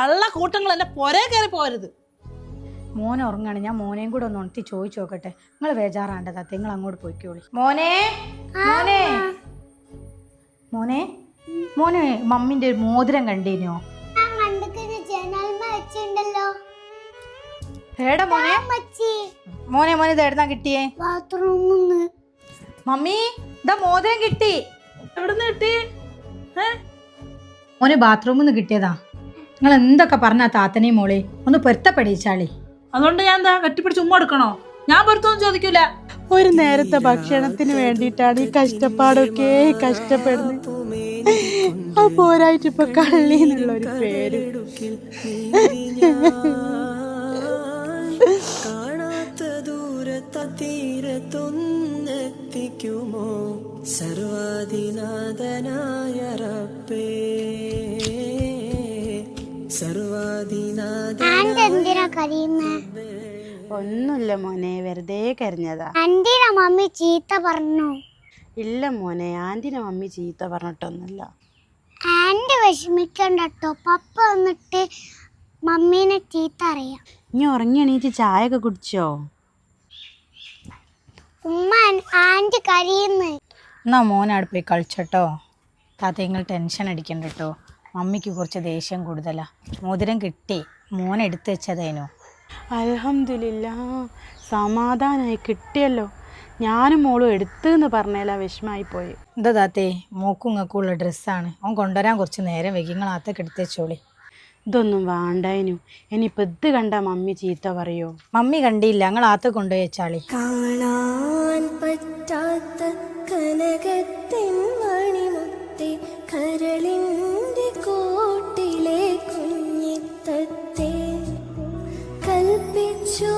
കള്ള കൂട്ടങ്ങൾ എന്നെ പൊരേ കയറി പോരുത് മോൻ ഉറങ്ങാണ്. ഞാൻ മോനെയും കൂടെ ഒന്ന് ഉണർത്തി ചോദിച്ചു നോക്കട്ടെ. നിങ്ങൾ ബേജാറാണ്ട താത്ത. നിങ്ങൾ അങ്ങോട്ട് പോയിക്കോളി. മോനെ മോനെ. മോനെ മോനെ മമ്മിന്റെ ഒരു മോതിരം കണ്ടീനോ? മോനെ? മോനെ മോനെ ഇത് എവിടുന്നാ കിട്ടിയേ? ബാത്റൂമിന്ന്. മമ്മി ഇതാ മോതിരം കിട്ടി. എവിടുന്ന് കിട്ടി? മോനെ ബാത്റൂമിൽ നിന്ന് കിട്ടിയതാ. നിങ്ങൾ എന്തൊക്കെ പറഞ്ഞാ താത്തനെയും മോളെ ഒന്ന് പൊരുത്തപ്പെടിച്ചാളി അതുകൊണ്ട് ഞാൻ എന്താ കെട്ടിപ്പിടിച്ച് ഉമ്മ എടുക്കണോ? ഞാൻ പൊരുത്തൊന്നും ചോദിക്കൂല. ഒരു നേരത്തെ ഭക്ഷണത്തിന് വേണ്ടിയിട്ടാണ് ഈ കഷ്ടപ്പാടൊക്കെ കഷ്ടപ്പെടുന്നത്. ആ പോരായിട്ട് ഇപ്പൊ കള്ളി എന്നുള്ള ഒരു പേര്. കാണാത്ത ദൂരത്ത തീരത്തൊന്നെത്തിക്കുമോ? സർവാധിനാഥനായ റബ്ബേ. കരയുന്നേ ഒന്നുമില്ല മോനെ വെറുതെ കരഞ്ഞതാ. എന്തിനാ മമ്മി ചീത്ത പറഞ്ഞു? ഇല്ല മോനെ ആന്റിനെ മമ്മി ചീത്ത പറഞ്ഞിട്ടൊന്നുമില്ല. ആന്റി വിഷമിക്കണ്ട പപ്പ വന്നിട്ട് മമ്മീനെ ചീത്ത അറിയാം. ഇനി ഉറങ്ങി എണീറ്റ് ചായ ഒക്കെ കുടിച്ചോ? ഉമ്മ ആന്റി കരയുന്നു. എന്നാ മോനാട് പോയി കളിച്ചട്ടോ. താത്ത നിങ്ങൾ ടെൻഷൻ അടിക്കണ്ട കേട്ടോ. മമ്മിക്ക് കുറച്ച് ദേഷ്യം കൂടുതലാ. മോതിരം കിട്ടി. മോൻ എടുത്തു വെച്ചതേനോ. അലഹമില്ല സമാധാനമായി കിട്ടിയല്ലോ. ഞാനും മോളും എടുത്തെന്ന് പറഞ്ഞേലാ വിഷമായി പോയി എന്താ താത്തേ? മോക്കും ഇങ്ങക്കുള്ള ഡ്രസ്സാണ്. അവൻ കൊണ്ടുവരാൻ കുറച്ച് നേരം വെക്കിങ്ങളാത്തൊക്കെ എടുത്തു വെച്ചോളി. ഇതൊന്നും വേണ്ടായിനു ഇനിയിപ്പോൾ ഇത് കണ്ട മമ്മി ചീത്ത പറയോ? മമ്മി കണ്ടില്ല. ഞങ്ങൾ ആത്ത കൊണ്ടുപോയി വെച്ചാളി. കാണാൻ പറ്റാത്ത കനകത്തിൻ മണിമുത്തി കരളിന്റെ കൽപ്പിച്ചു